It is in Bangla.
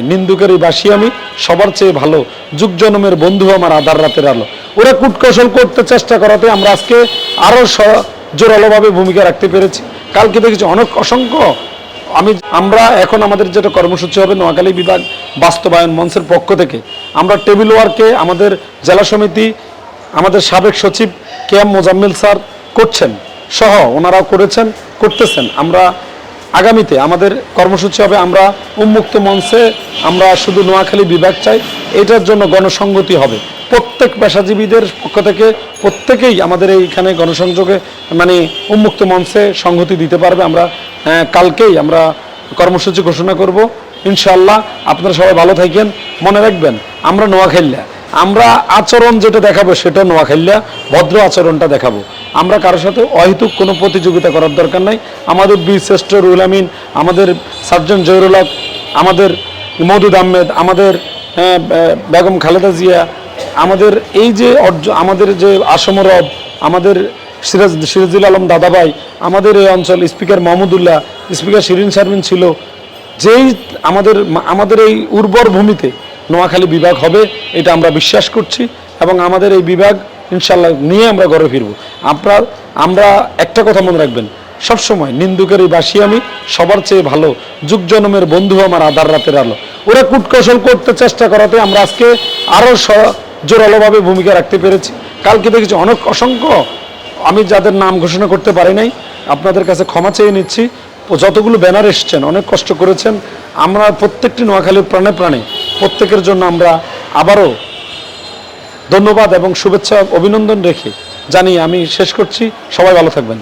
নিন্দুকের এই বাসি আমি সবার চেয়ে ভালো। যুগ জনমের বন্ধু আমার আধার রাতের আলো। ওরা কূটকৌশল করতে চেষ্টা করাতে আমরা আজকে আরও স- জোরালোভাবে ভূমিকা রাখতে পেরেছি। কালকে দেখেছি অনেক অসংখ্য আমি আমরা এখন আমাদের যেটা কর্মসূচি হবে নোয়াখালী বিভাগ বাস্তবায়ন মঞ্চের পক্ষ থেকে। আমরা টেবিল ওয়ার্কে আমাদের জেলা সমিতি, আমাদের সাবেক সচিব কে এম মোজাম্মেল স্যার করছেন। সহ ওনারাও করেছেন, করতেছেন। আমরা আগামীতে আমাদের কর্মসূচি হবে আমরা উন্মুক্ত মঞ্চে, আমরা শুধু নোয়াখালী বিভাগ চাই, এটার জন্য গণসংগতি হবে। প্রত্যেক পেশাজীবীদের পক্ষ থেকে প্রত্যেকেই আমাদের এইখানে গণসংযোগে মানে উন্মুক্ত মঞ্চে সংহতি দিতে পারবে। আমরা কালকেই আমরা কর্মসূচি ঘোষণা করব। ইনশাল্লাহ আপনারা সবাই ভালো থাকেন। মনে রাখবেন, আমরা নোয়াখাইল্লা আমরা আচরণ যেটা দেখাবো সেটা নোয়াখাইল্লা ভদ্র আচরণটা দেখাবো। আমরা কারোর সাথে অহেতুক কোনো প্রতিযোগিতা করার দরকার নাই। আমাদের বীর শ্রেষ্ঠ রুল আমিন, আমাদের সার্জন জহিরুল হক, আমাদের মদুদ আহমেদ, আমাদের বে- বেগম খালেদা জিয়া, আমাদের এই যে অর্জ, আমাদের যে আসমরব আমাদের সিরাজ, সিরাজুল আলম দাদাভাই, আমাদের এই অঞ্চল স্পিকার মাহমুদুল্লাহ, স্পিকার শিরিন শারমিন ছিল, যেই আমাদের আমাদের এই উর্বর ভূমিতে নোয়াখালী বিভাগ হবে, এটা আমরা বিশ্বাস করছি এবং আমাদের এই বিভাগ ইনশাল্লাহ নিয়ে আমরা ঘরে ফিরবো। আপনার, আমরা একটা কথা মনে রাখবেন, সবসময় নিন্দুকের এই বাসি আমি সবার চেয়ে ভালো যুগ জনমের বন্ধু আমার আধার রাতের আলো। ওরা কুটকৌশল করতে চেষ্টা করাতে আমরা আজকে আরও জোরালোভাবে ভূমিকা রাখতে পেরেছি। কালকে দেখেছি অনেক অসংখ্য, আমি যাদের নাম ঘোষণা করতে পারি নাই, আপনাদের কাছে ক্ষমা চেয়ে নিচ্ছি। যতগুলো ব্যানার এসছেন, অনেক কষ্ট করেছেন, আমরা প্রত্যেকটি নোয়াখালীর প্রাণে প্রাণে প্রত্যেকের জন্য আমরা আবারও ধন্যবাদ এবং শুভেচ্ছা, অভিনন্দন রেখে জানি আমি শেষ করছি। সবাই ভালো থাকবেন।